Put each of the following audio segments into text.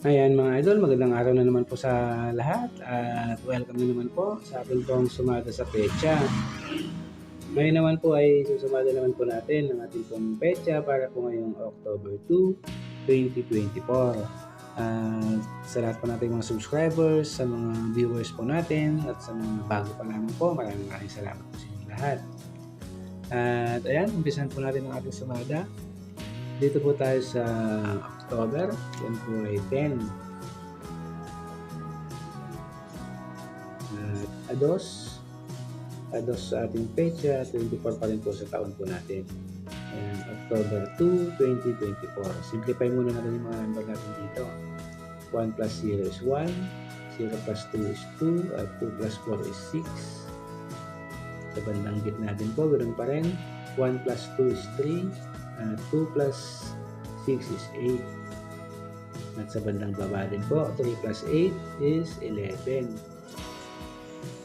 Ayan mga idol, magandang araw na naman po sa lahat at welcome na naman po sa ating pong sumada sa pecha. Ngayon naman po ay susumada naman po natin ang ating pong pecha para po ngayong October 2, 2024. At sa lahat po nating mga subscribers, sa mga viewers po natin at sa mga bago pa lamang po, maraming maraming salamat po sa inyo lahat. At ayan, umpisan po natin ang ating sumada. Dito po tayo sa October. Yan po ay 10. At ados. Ados sa ating pecha. 24 pa rin po sa taon po natin. Ayan, October 2, 2024. Simplify muna natin yung mga number natin dito. 1 plus 0 is 1. 0 plus 2 is 2. At 2 plus 4 is 6. Sa bandang gitna din po, ganoon pa rin. 1 plus 2 is 3. Uh, 2 plus 6 is 8. At sa bandang baba din po, 3 plus 8 is 11.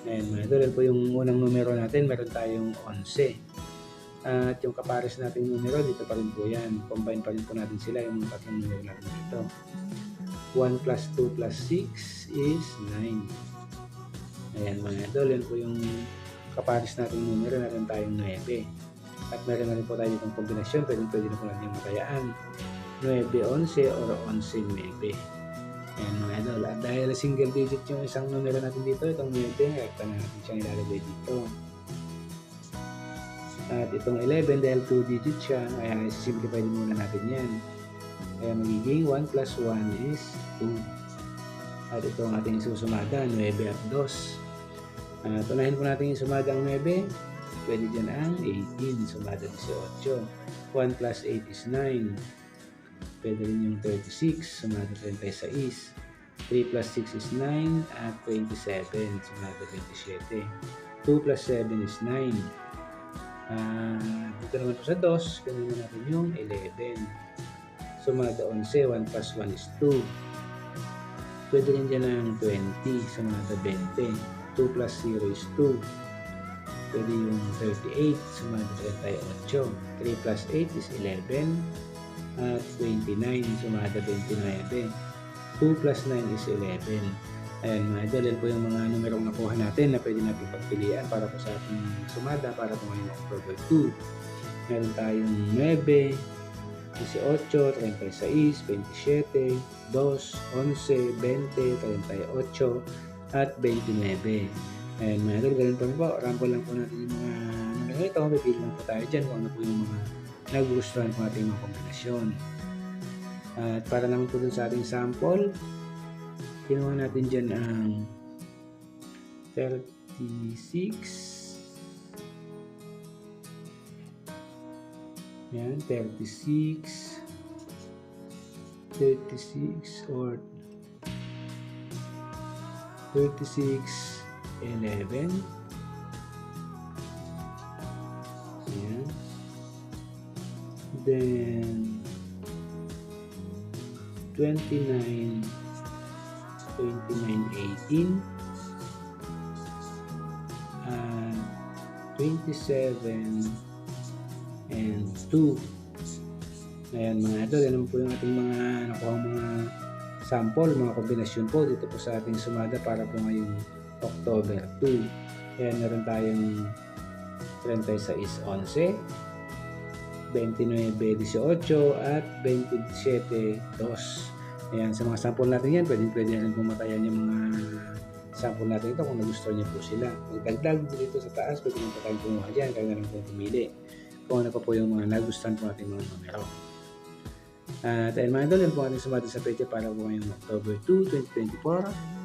Ayan mga idol, po yung unang numero natin. Meron tayong 11. At yung kapares natin numero, dito pa rin po yan. Combine pa rin po natin sila, yung tatlong numero natin dito. 1 plus 2 plus 6 is 9. Ayan mga idol, yan po yung kapares natin numero. Meron tayong 9. At meron na rin po tayo ditong kombinasyon. Pwede pwede na po natin yung matayaan. 9-11 or 11-9. Ayan mga idol. At dahil single digit yung isang numero natin dito, itong 9, rekta na natin siyang ilalagay dito. At itong 11, dahil 2 digit siya, kaya simplify din muna natin yan. Kaya magiging 1 plus 1 is 2. At ito ang ating susumada, 9 at 2. At unahin po natin yung sumada ang 9. Pwede dyan ang 18, sumada 18. 1 plus 8 is 9. Pwede rin yung 36, sumada 36. 3 plus 6 is 9 at 27, sumada 27. 2 plus 7 is 9. Uh, dito naman po sa 2, kunin natin yung 11. Sumada 11, 1 plus 1 is 2. Pwede rin dyan ang 20, sumada 20. 2 plus 0 is 2. Pwede yung 38, sumada 38. 3 plus 8 is 11. At 29, sumada 29. 2 plus 9 is 11. Ayan mga idol, po yung mga numerong nakuha natin na pwede natin pagpilian para po sa ating sumada para po ngayong October 2. Meron tayong 9, 18, 36, 27, 2, 11, 20, 38, at 29. Ayan mga idol, ganun pa rin po. Ramble lang po natin yung mga numero ito. Pipili lang po tayo dyan kung ano po yung mga nagugustuhan po ating mga kombinasyon. At para naman po dun sa ating sample, kinuha natin dyan ang 36 yan 36 36 or 36 11 yan then 29 2918 and 27 and 2 ayan mga idol naman po yung ating mga nakuha mga sample mga kombinasyon po dito po sa ating sumada para po ngayong October 2 ayan meron tayong 36 11 29 18 at 27 2 Ayan, sa mga sample natin yan, pwede, pwede rin pumatayan yung mga sample natin ito kung nagustuhan niyo po sila. Magdagdag dito sa taas, pwede pa tayong kumuha dyan, kaya na po pumili. Kung ano pa po yung mga nagustuhan po natin mga numero. At ayun mga idol, yan po ating sumati sa pecha para po ngayong October 2, 2024.